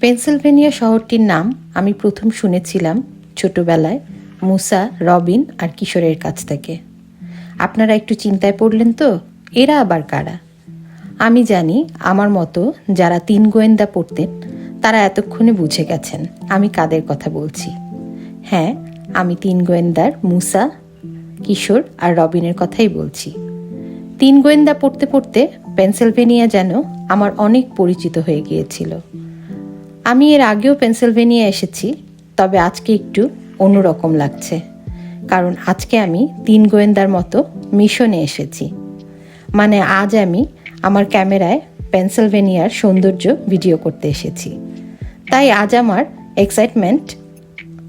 Pennsylvania শহরটির নাম আমি প্রথম শুনেছিলাম ছোটবেলায় মুসা, রবিন আর কিশোরের কাছ থেকে। আপনারা একটু চিন্তায় পড়লেন তো, এরা আবার কারা? আমি জানি, আমার মতো যারা তিন গোয়েন্দা পড়তেন, তারা এতক্ষণে বুঝে গেছেন আমি কাদের কথা বলছি। হ্যাঁ আমি তিন গোয়েন্দার মুসা, কিশোর আর রবিনের কথাই বলছি। তিন গোয়েন্দা পড়তে পড়তে পেনসিলভেনিয়া যেন আমার অনেক পরিচিত হয়ে গিয়েছিল। আমি এর আগেও পেনসিলভেনিয়া এসেছি, তবে আজকে একটু অন্যরকম লাগছে। কারণ আজকে আমি তিন গোয়েন্দার মতো মিশনে এসেছি। মানে আজ আমি আমার ক্যামেরায় পেনসিলভেনিয়ার সৌন্দর্য ভিডিও করতে এসেছি। তাই আজ আমার এক্সাইটমেন্ট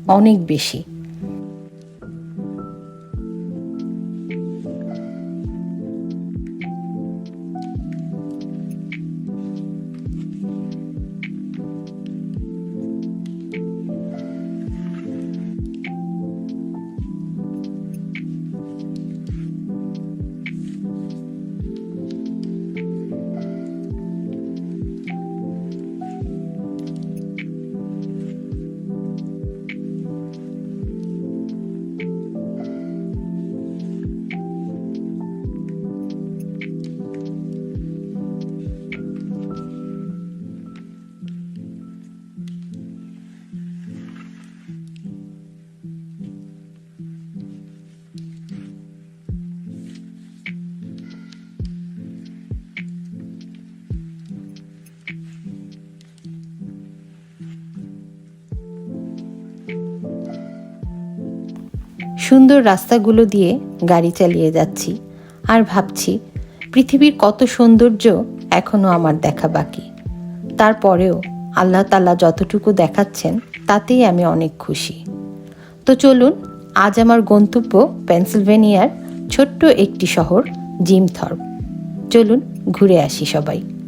অনেক বেশি। সুন্দর রাস্তাগুলো দিয়ে গাড়ি চালিয়ে যাচ্ছি আর ভাবছি, পৃথিবীর কত সৌন্দর্য এখনও আমার দেখা বাকি। তারপরেও আল্লাহ তালা যতটুকু দেখাচ্ছেন, তাতেই আমি অনেক খুশি। তো চলুন, আজ আমার গন্তব্য পেনসিলভেনিয়ার ছোট্ট একটি শহর, জিমথর্প। চলুন, ঘুরে আসি সবাই।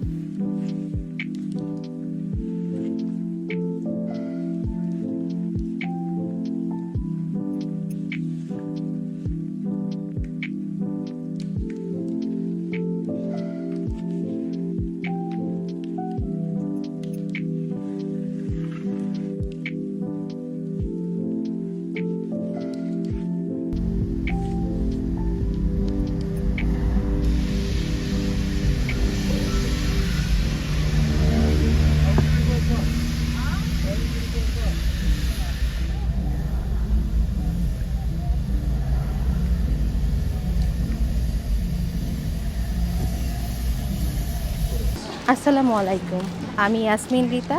আসসালামু আলাইকুম। আমি ইয়াসমিন রিতা,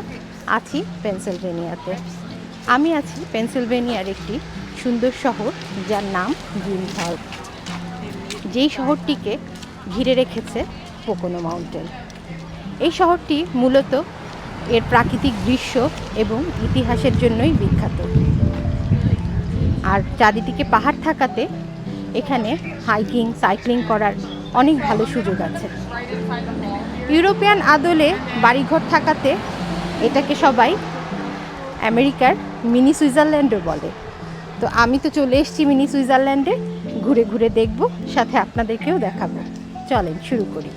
আছি পেনসিলভেনিয়াতে। আমি আছি পেনসিলভেনিয়ার একটি সুন্দর শহর, যার নাম গ্রিনহাউস। যেই শহরটিকে ঘিরে রেখেছে পোকোনো মাউন্টেন। এই শহরটি মূলত এর প্রাকৃতিক দৃশ্য এবং ইতিহাসের জন্যই বিখ্যাত। আর চারিদিকে পাহাড় থাকাতে এখানে হাইকিং, সাইক্লিং করার অনেক ভালো সুযোগ আছে। ইউরোপিয়ান আদলে বাড়িঘর থাকাতে এটাকে সবাই আমেরিকার মিনি সুইজারল্যান্ডও বলে। তো আমি তো চলে এসেছি মিনি সুইজারল্যান্ডে, ঘুরে ঘুরে দেখব, সাথে আপনাদেরকেও দেখাবো। চলেন, শুরু করি।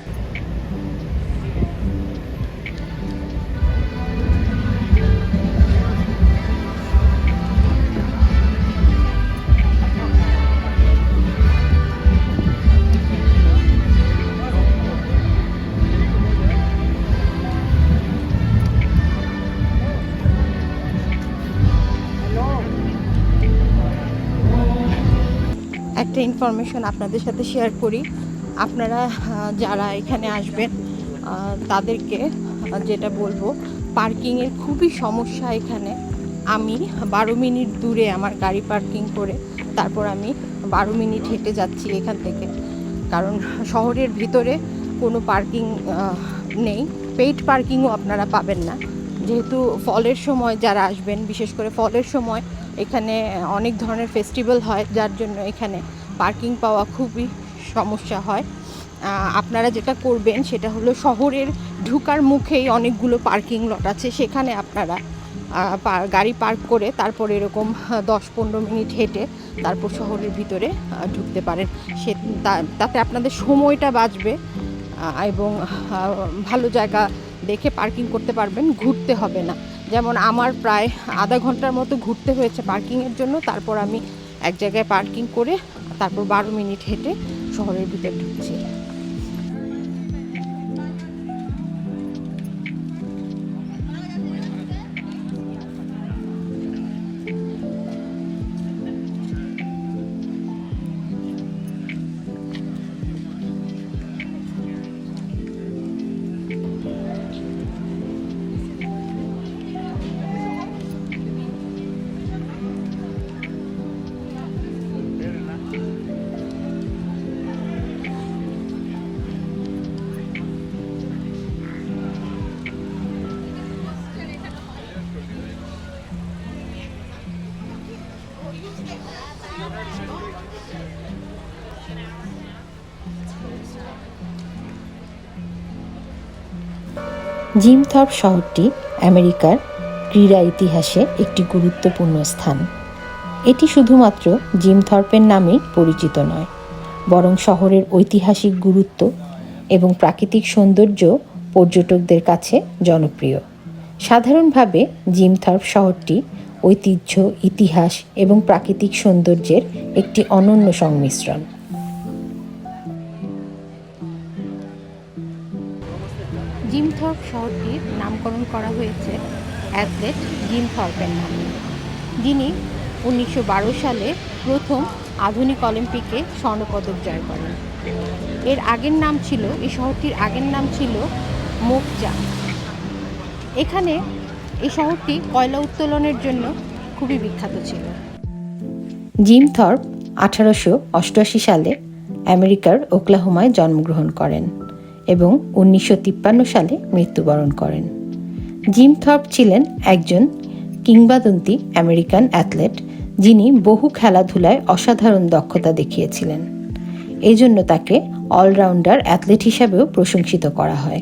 ইনফরমেশন আপনাদের সাথে শেয়ার করি। আপনারা যারা এখানে আসবেন তাদেরকে যেটা বলব পার্কিংয়ের খুবই সমস্যা এখানে। আমি বারো মিনিট দূরে আমার গাড়ি পার্কিং করে, তারপর আমি বারো মিনিট হেঁটে যাচ্ছি এখান থেকে। কারণ শহরের ভিতরে কোনো পার্কিং নেই। পেইড পার্কিংও আপনারা পাবেন না। যেহেতু ফলের সময় যারা আসবেন, বিশেষ করে ফলের সময় এখানে অনেক ধরনের ফেস্টিভ্যাল হয়, যার জন্য এখানে পার্কিং পাওয়া খুবই সমস্যা হয়। আপনারা যেটা করবেন সেটা হলো শহরের ঢুকার মুখেই অনেকগুলো পার্কিং লট আছে। সেখানে আপনারা গাড়ি পার্ক করে তারপর এরকম দশ পনেরো মিনিট হেঁটে তারপর শহরের ভিতরে ঢুকতে পারেন। সে তাতে আপনাদের সময়টা বাঁচবে এবং ভালো জায়গা দেখে পার্কিং করতে পারবেন, ঘুরতে হবে না। যেমন আমার প্রায় আধা ঘণ্টার মতো ঘুরতে হয়েছে পার্কিংয়ের জন্য, তারপর আমি এক জায়গায় পার্কিং করে তারপর বারো মিনিট হেঁটে শহরের ভিতরে ঢুকছি। জিমথর্প শহরটি আমেরিকার ক্রীড়া ইতিহাসে একটি গুরুত্বপূর্ণ স্থান। এটি শুধুমাত্র জিমথর্পের নামেই পরিচিত নয়, বরং শহরের ঐতিহাসিক গুরুত্ব এবং প্রাকৃতিক সৌন্দর্য পর্যটকদের কাছে জনপ্রিয়। সাধারণভাবে জিমথর্প শহরটি ঐতিহ্য, ইতিহাস এবং প্রাকৃতিক সৌন্দর্যের একটি অনন্য সংমিশ্রণ। শহরটির নামকরণ করা হয়েছে অ্যাথলেট জিম থর্পের নামে। যিনি উনিশশো বারো সালে প্রথম আধুনিক অলিম্পিকে স্বর্ণপদক জয় করেন। এর আগের নাম ছিল, এই শহরটির আগের নাম ছিল মোকজা। এখানে এই শহরটি কয়লা উত্তোলনের জন্য খুবই বিখ্যাত ছিল। জিম থর্প আঠারোশো অষ্টআশি সালে আমেরিকার ওকলাহোমায় জন্মগ্রহণ করেন। এবং উনিশশো তিপ্পান্ন সালে মৃত্যুবরণ করেন। জিম থর্প ছিলেন একজন কিংবদন্তি আমেরিকান অ্যাথলেট, যিনি বহু খেলাধুলায় অসাধারণ দক্ষতা দেখিয়েছিলেন। এই জন্য তাকে অলরাউন্ডার অ্যাথলেট হিসাবেও প্রশংসিত করা হয়।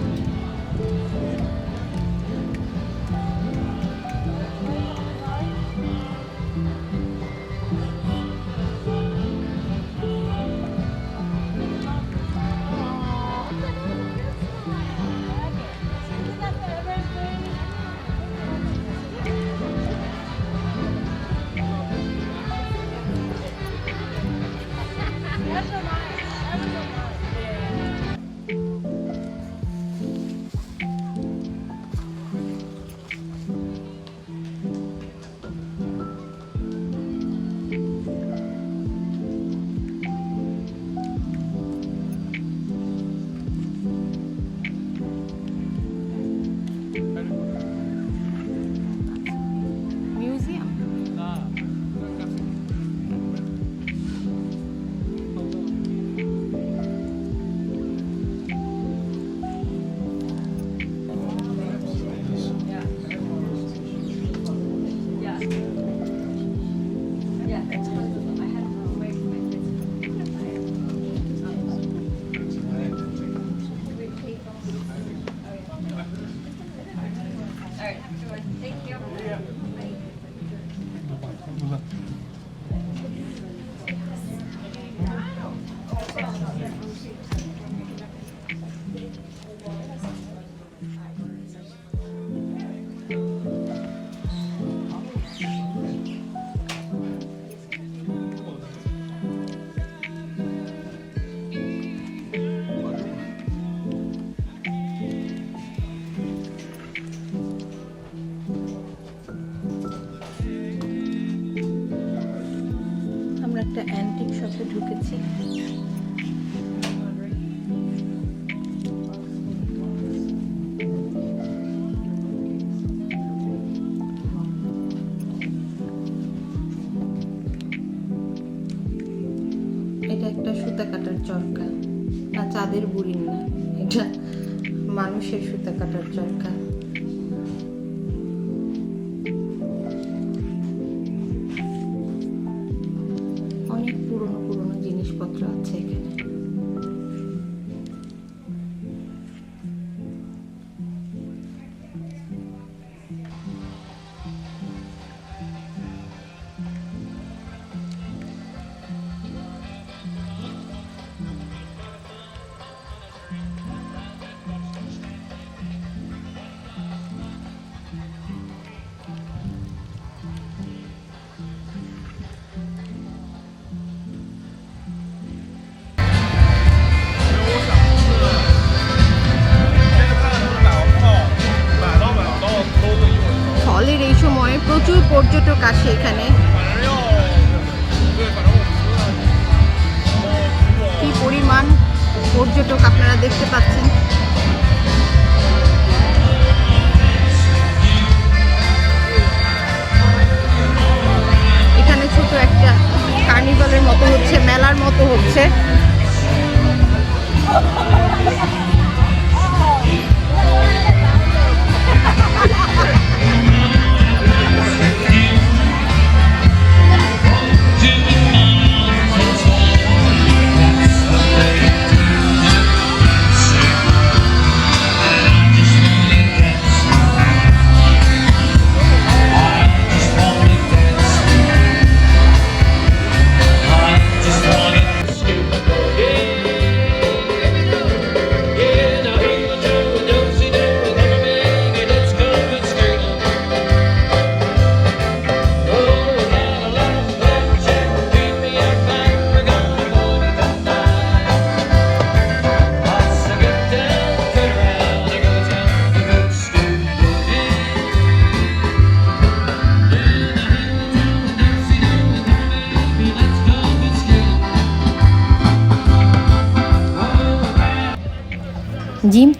জিনিসপত্র আছে এখানে পরিমাণ পর্যটক আপনারা দেখতে পাচ্ছেন। এখানে ছোট একটা কার্নিভালের মতো হচ্ছে মেলার মতো হচ্ছে।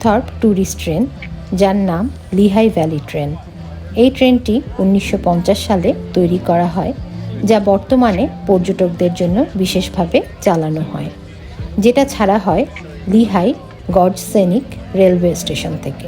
থর্প ট্যুরিস্ট ট্রেন, যার নাম লিহাই ভ্যালি ট্রেন। এই ট্রেনটি উনিশশো পঞ্চাশ সালে তৈরি করা হয়, যা বর্তমানে পর্যটকদের জন্য বিশেষভাবে চালানো হয়, যেটা ছাড়া হয় লিহাই গডসেনিক রেলওয়ে স্টেশন থেকে।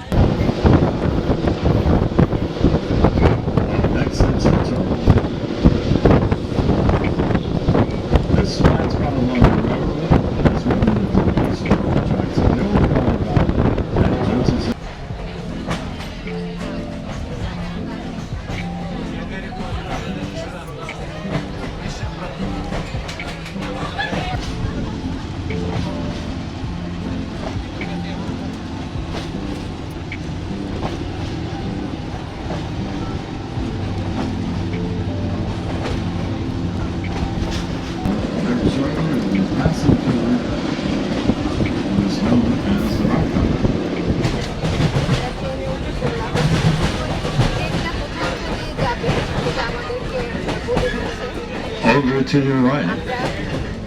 to your right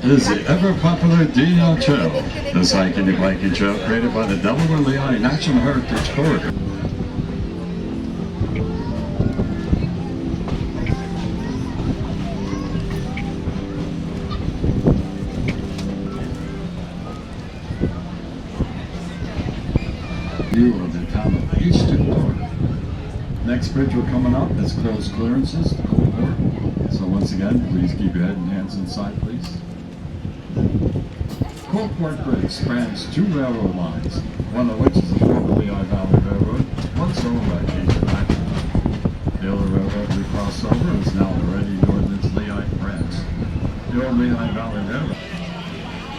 is the ever popular Dino Trail. This hiking and biking trail created by the Delaware Lehigh National Heritage Corridor. View of the town of Florida. Next bridge we're coming up is closed clearances, to Coldport. So once again, please keep your head and hands inside, please. Coldport Bridge spans two railroad lines, one of which is the former Lehigh Valley Railroad, once owned by J.J. Packer. The other railroad we crossed over is now the Ready Northern's Lehigh branch. The old Lehigh Valley Railroad.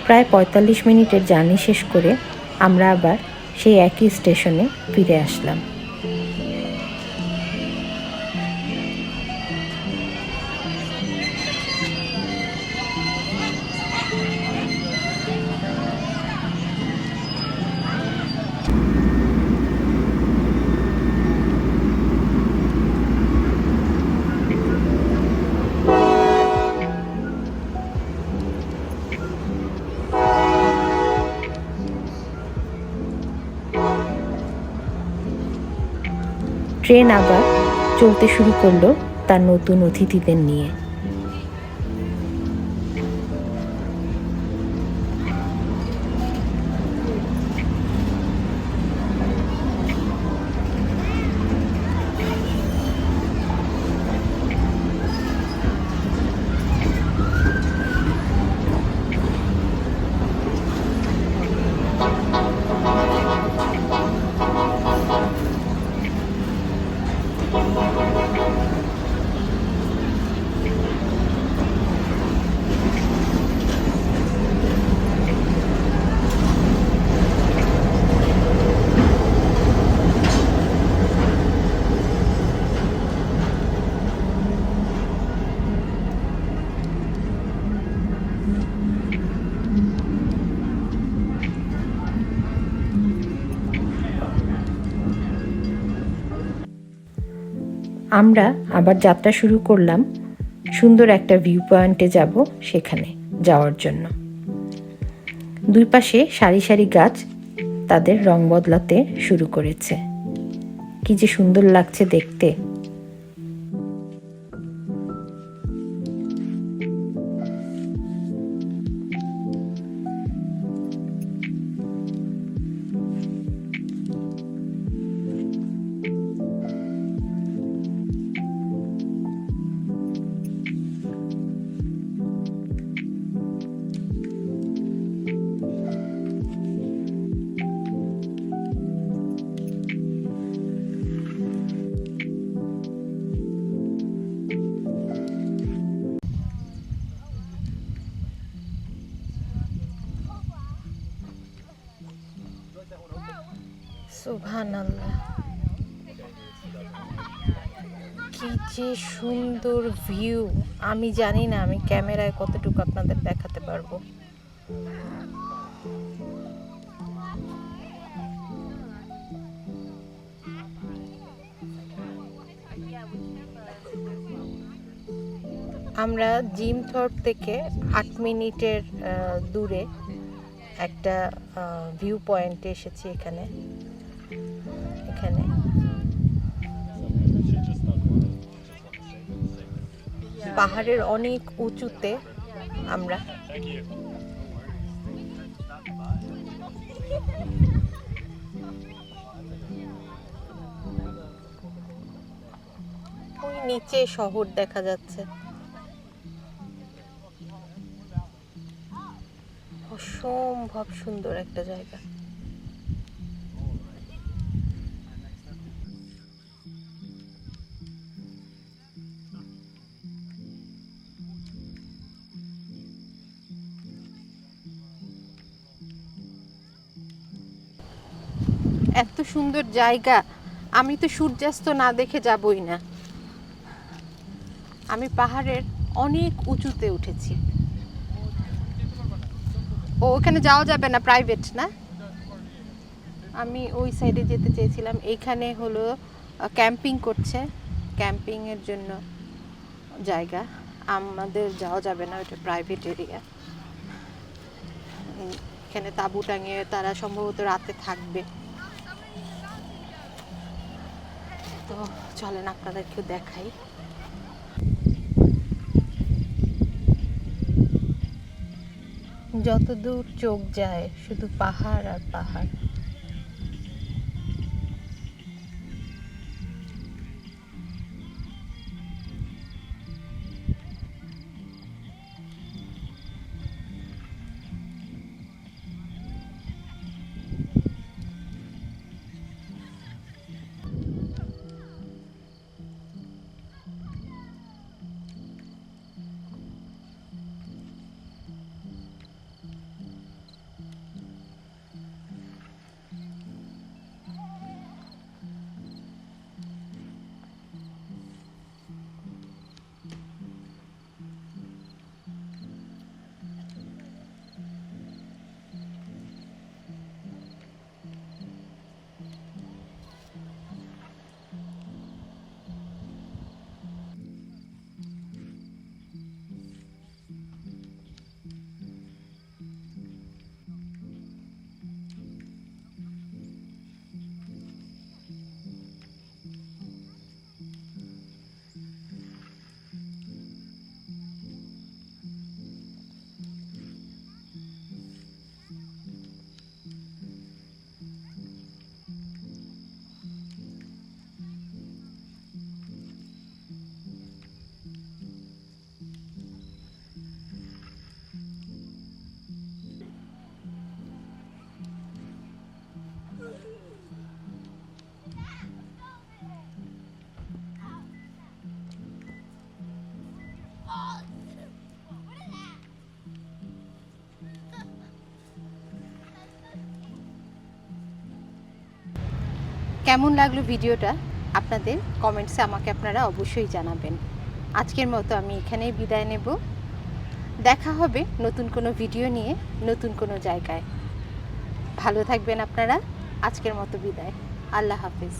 প্রায় পঁয়তাল্লিশ মিনিটের journey শেষ করে আমরা আবার সেই একই স্টেশনে ফিরে আসলাম ট্রেন আবার চলতে শুরু করল তার নতুন অতিথিদের নিয়ে। আমরা আবার যাত্রা শুরু করলাম। সুন্দর একটা ভিউ পয়েন্টে যাব সেখানে যাওয়ার জন্য। দুই পাশে সারি সারি গাছ তাদের রং বদলাতে শুরু করেছে। কি যে সুন্দর লাগছে দেখতে। যে সুন্দর ভিউ আমি জানি না, আমি ক্যামেরায় কতটুকু আপনাদের দেখাতে পারব। আমরা জিম থর থেকে আট মিনিটের দূরে একটা ভিউ পয়েন্টে এসেছি এখানে। পাহাড়ের অনেক উঁচুতে আমরা। নিচে শহর দেখা যাচ্ছে। অসম্ভব সুন্দর একটা জায়গা। সুন্দর জায়গা। আমি তো সূর্যাস্ত না দেখে যাবই না। আমি পাহাড়ের অনেক উঁচুতে উঠেছি। ও, ওখানে যাওয়া যাবে না প্রাইভেট না? আমি ওই সাইডে যেতে চেয়েছিলাম। এইখানে হলো ক্যাম্পিং করছে। ক্যাম্পিং এর জন্য জায়গা। আমাদের যাওয়া যাবে না ওটা প্রাইভেট এরিয়া এখানে তাঁবু টাঙিয়ে তারা সম্ভবত রাতে থাকবে। তো চলেন আপনাদেরকেও দেখাই। যত দূর চোখ যায় শুধু পাহাড় আর পাহাড়। কেমন লাগল ভিডিওটা আপনাদের কমেন্টসে আমাকে আপনারা অবশ্যই জানাবেন। আজকের মতো আমি এখানেই বিদায় নেব। দেখা হবে নতুন কোনো ভিডিও নিয়ে নতুন কোনো জায়গায়। ভালো থাকবেন আপনারা। আজকের মতো বিদায়। আল্লাহ হাফিজ।